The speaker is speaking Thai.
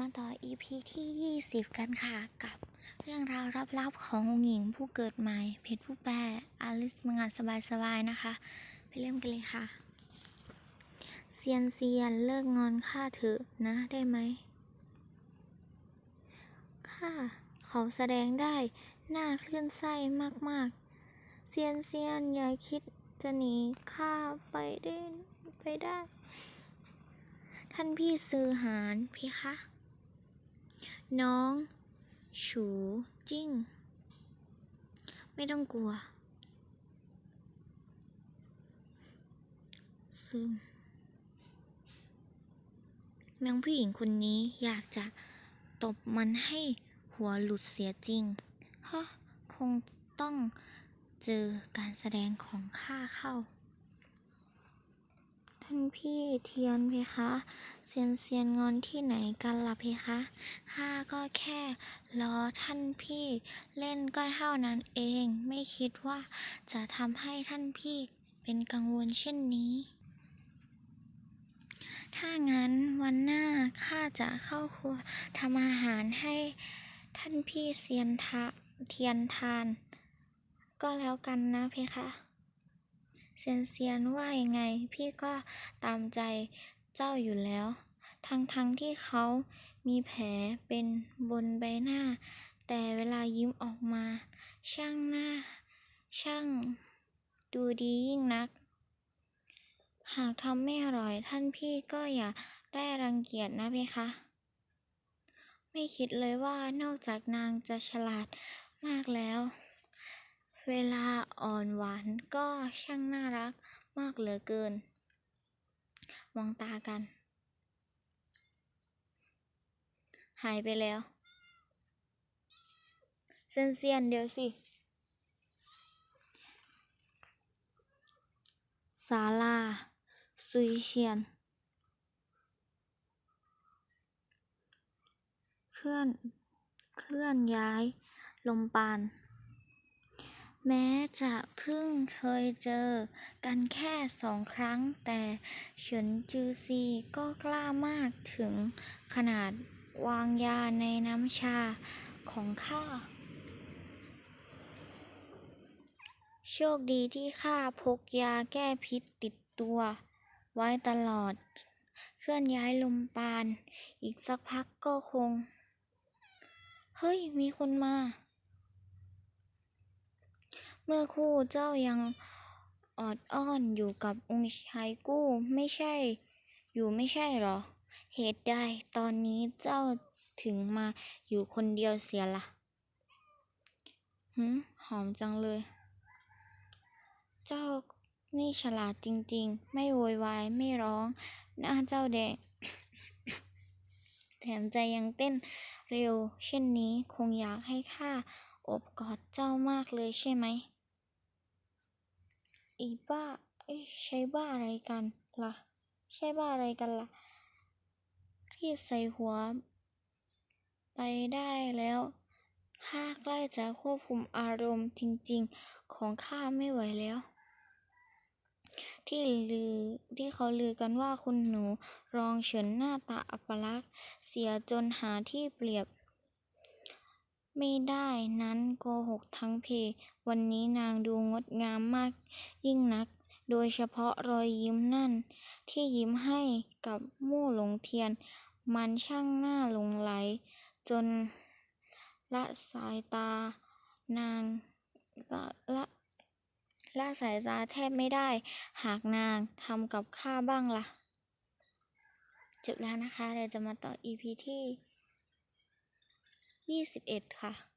มาต่อ EP ที่ 20 กันค่ะ กับเรื่องราวลับๆขององหญิงผู้เกิดใหม่ เพชรผู้แปรอลิสมังงานสบายๆนะคะ ไปเริ่มกันเลยค่ะเซียนเซียนเลิกงอนข้าเถอะนะได้ไหมข้าเขาแสดงได้หน่าคลื่นไส้มากๆ เซียนเซียนอย่าคิดจะหนีข้าไปได้ไปได้ ท่านพี่ซื้อหารพี่คะ น้อง ฉูจิ้ง ไม่ต้องกลัว ซึ่งนางผู้หญิงคนนี้อยากจะตบมันให้หัวหลุดเสียจริง ฮะ คงต้องเจอการแสดงของข้าเข้า ท่านพี่เทียนเพคะเซียนเซียนงอนที่ไหนกันล่ะเพคะข้าก็แค่ล้อท่านพี่เล่นก็เท่านั้นเอง ไม่คิดว่าจะทำให้ท่านพี่เป็นกังวลเช่นนี้ ถ้างั้นวันหน้าข้าจะเข้าครัวทำอาหารให้ท่านพี่เซียนทะเทียนทาน ก็แล้วกันนะเพคะ เซียนเซียนว่ายังไง พี่ก็ตามใจเจ้าอยู่แล้ว ทั้งทั้งที่เขามีแผลเป็นบนใบหน้า แต่เวลายิ้มออกมา ช่างหน้า ช่างดูดียิ่งนัก หากทำไม่อร่อยท่านพี่ก็อย่าได้รังเกียจนะเพคะ ไม่คิดเลยว่านอกจากนางจะฉลาดมากแล้ว เวลาอ่อนหวานก็ช่างน่ารักมากเหลือเกิน มองตากัน หายไปแล้วเซยนเซียนเดี๋ยวสิ ศาลา ซุยเชียน เคลื่อน เคลื่อนย้าย ลมปาน แม้จะเพิ่งเคยเจอกันแค่สองครั้ง แต่เฉินจือซีก็กล้ามากถึงขนาดวางยาในน้ำชาของข้า โชคดีที่ข้าพกยาแก้พิษติดตัว ไว้ตลอด เคลื่อนย้ายลมปาน อีกสักพักก็คง เฮ้ย มีคนมา มื่อคู่เจ้ายังออดอ้อนอยู่กับองค์ชายกู้ไม่ใช่ อยู่ไม่ใช่หรอ เหตุใดตอนนี้เจ้าถึงมาอยู่คนเดียวเสียละ่ะหืมหอมจังเลย เจ้านี่ฉลาดจริงๆ ไม่โวยวายไม่ร้อง หน้าเจ้าแดง แถมใจยังเต้นเร็ว เช่นนี้คงอยากให้ข้าอบกอดเจ้ามากเลยใช่ไหม อีบ้าเอ้ใช้บ้าอะไรกันล่ะ ใช่บ้าอะไรกันล่ะ รีบใส่หัว ไปได้แล้ว ข้าใกล้จะควบคุมอารมณ์จริง ๆ ของข้าไม่ไหวแล้ว ที่ลือที่เขาลือกันว่าคุณหนูรองเฉินหน้าตาอัปลักษณ์ เสียจนหาที่เปรียบ ไม่ได้นั้นโกหกทั้งเพวันนี้นางดูงดงามมากยิ่งนัก โดยเฉพาะรอยยิ้มนั่น ที่ยิ้มให้กับมู่หลงเทียน มันช่างน่าหลงไหล จนละสายตา นางละละละสายตาแทบไม่ได้ หากนางทำกับข้าบ้างล่ะ จบแล้วนะคะเดี๋ยวจะมาต่อ EP ที่ 21 ค่ะ